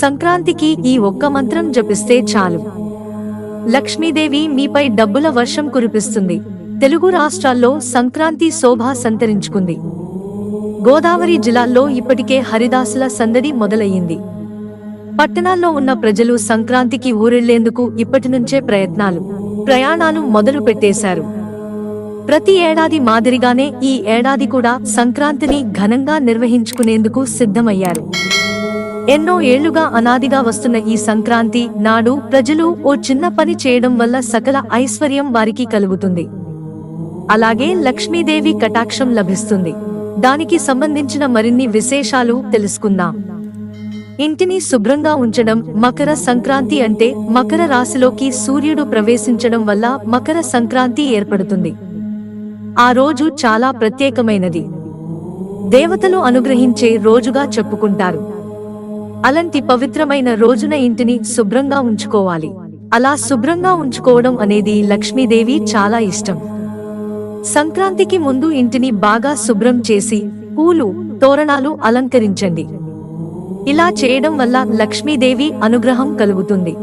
సంక్రాంతికి ఈ ఒక్క మంత్రం జపిస్తే చాలు. లక్ష్మీదేవి మీపై డబ్బుల వర్షం కురిపిస్తుంది. తెలుగు రాష్ట్రాల్లో సంక్రాంతి శోభ సంతరించుకుంది. గోదావరి జిల్లాల్లో ఇప్పటికే హరిదాసుల సందడి మొదలయ్యింది. పట్టణాల్లో ఉన్న ప్రజలు సంక్రాంతికి ఊరెళ్ళేందుకు ఇప్పటి నుంచే ప్రయత్నాలు ప్రయాణాలు మొదలు పెట్టేశారు. ప్రతి ఏడాది మాదిరిగానే ఈ ఏడాది కూడా సంక్రాంతిని ఘనంగా నిర్వహించుకునేందుకు సిద్ధమయ్యారు. ఎన్నో ఏళ్ళుగా అనాదిగా వస్తున్న ఈ సంక్రాంతి నాడు ప్రజలు ఓ చిన్న పని చేయడం వల్ల సకల ఐశ్వర్యం వారికి కలుగుతుంది. అలాగే లక్ష్మీదేవి కటాక్షం లభిస్తుంది. దానికి సంబంధించిన మరిన్ని విశేషాలు తెలుసుకుందాం. ఇంటిని శుభ్రంగా ఉంచడం మకర సంక్రాంతి అంటే మకర రాశిలోకి సూర్యుడు ప్రవేశించడం వల్ల మకర సంక్రాంతి ఏర్పడుతుంది. ఆ రోజు చాలా ప్రత్యేకమైనది. దేవతలు అనుగ్రహించే రోజుగా చెప్పుకుంటారు. అలాంటి పవిత్రమైన రోజున ఇంటిని శుభ్రంగా ఉంచుకోవాలి. అలా శుభ్రంగా ఉంచుకోవడం అనేది లక్ష్మీదేవి చాలా ఇష్టం. సంక్రాంతికి ముందు ఇంటిని బాగా శుభ్రం చేసి పూలు తోరణాలు అలంకరించండి. ఇలా చేయడం వల్ల లక్ష్మీదేవి అనుగ్రహం కలుగుతుంది.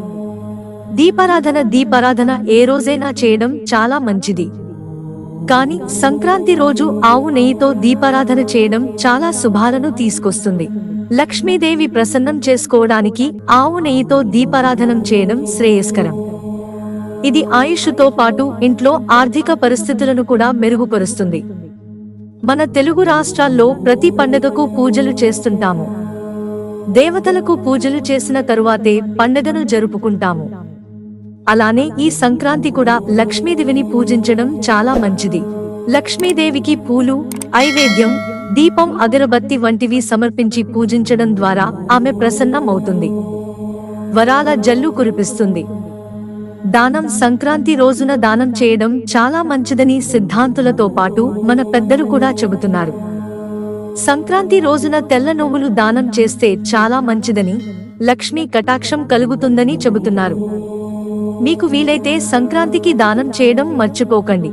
దీపారాధన దీపారాధన ఏ రోజైనా చేయడం చాలా మంచిది. కాని సంక్రాంతి రోజు ఆవు నెయ్యితో దీపారాధన చేయడం చాలా శుభాలను తీసుకొస్తుంది. లక్ష్మీదేవి ప్రసన్నం చేసుకోవడానికి ఆవు నెయ్యితో దీపారాధనం చేయడం శ్రేయస్కరం. ఇది ఆయుష్తో పాటు ఇంట్లో ఆర్థిక పరిస్థితులను కూడా మెరుగుపరుస్తుంది. మన తెలుగు రాష్ట్రాల్లో ప్రతి పండుగకు పూజలు చేస్తుంటాము. దేవతలకు పూజలు చేసిన తరువాతే పండగను జరుపుకుంటాము. అలానే ఈ సంక్రాంతి కూడా లక్ష్మీదేవిని పూజించడం చాలా మంచిది. లక్ష్మీదేవికి పూలు ఐవేద్యం దీపం అగరబత్తి వంటివి సమర్పించి పూజించడం ద్వారా ఆమె ప్రసన్నమవుతుంది. వరాల జల్లు కురిపిస్తుంది. దానం సంక్రాంతి రోజున దానం చేయడం చాలా మంచిదని సిద్ధాంతులతో పాటు మన పెద్దలు కూడా చెబుతున్నారు. సంక్రాంతి రోజున తెల్ల నువ్వులు దానం చేస్తే చాలా మంచిదని లక్ష్మీ కటాక్షం కలుగుతుందని చెబుతున్నారు. మీకు వీలైతే సంక్రాంతికి దానం చేయడం మర్చిపోకండి.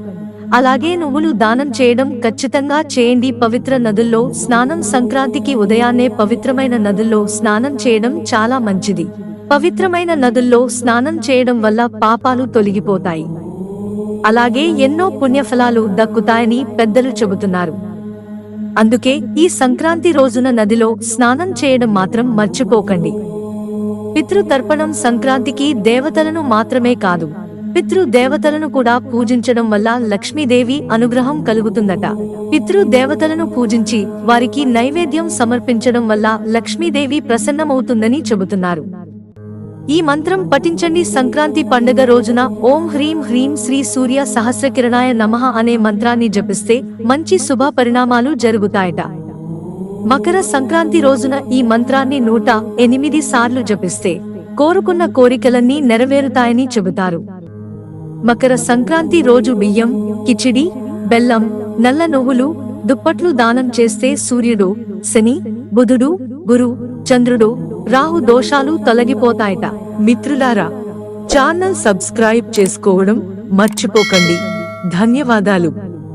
అలాగే నువ్వులు దానం చేయడం ఖచ్చితంగా చేయండి. పవిత్ర నదుల్లో స్నానం సంక్రాంతికి ఉదయాన్నే పవిత్రమైన నదుల్లో స్నానం చేయడం చాలా మంచిది. పవిత్రమైన నదుల్లో స్నానం చేయడం వల్ల పాపాలు తొలగిపోతాయి. అలాగే ఎన్నో పుణ్యఫలాలు దక్కుతాయని పెద్దలు చెబుతున్నారు. అందుకే ఈ సంక్రాంతి రోజున నదిలో స్నానం చేయడం మాత్రం మర్చిపోకండి. పితృతర్పణం సంక్రాంతికి దేవతలను మాత్రమే కాదు. పితృ దేవతలను కూడా పూజించడం వల్ల లక్ష్మీదేవి అనుగ్రహం కలుగుతుందట. పితృ దేవతలను పూజించి వారికి నైవేద్యం సమర్పించడం వల్ల లక్ష్మీదేవి ప్రసన్నమవుతుందని చెబుతున్నారు. ఈ మంత్రం పఠించండి. సంక్రాంతి పండుగ రోజున ఓం హ్రీం హ్రీం శ్రీ సూర్య సహస్రకిరణాయ నమః అనే మంత్రాన్ని జపిస్తే మంచి శుభ పరిణామాలు జరుగుతాయట. మకర సంక్రాంతి రోజున ఈ మంత్రాన్ని నూట ఎనిమిది సార్లు జపిస్తే కోరుకున్న కోరికలన్నీ నెరవేరుతాయని చెబుతారు. మకర సంక్రాంతి రోజు బియ్యం కిచిడి బెల్లం నల్ల నువ్వులు దుప్పట్లు దానం చేస్తే సూర్యుడు శని బుధుడు గురు చంద్రుడు రాహు దోషాలు తొలగిపోతాయట. మిత్రులారా ఛానల్ సబ్స్క్రైబ్ చేసుకోవడం మర్చిపోకండి. ధన్యవాదాలు.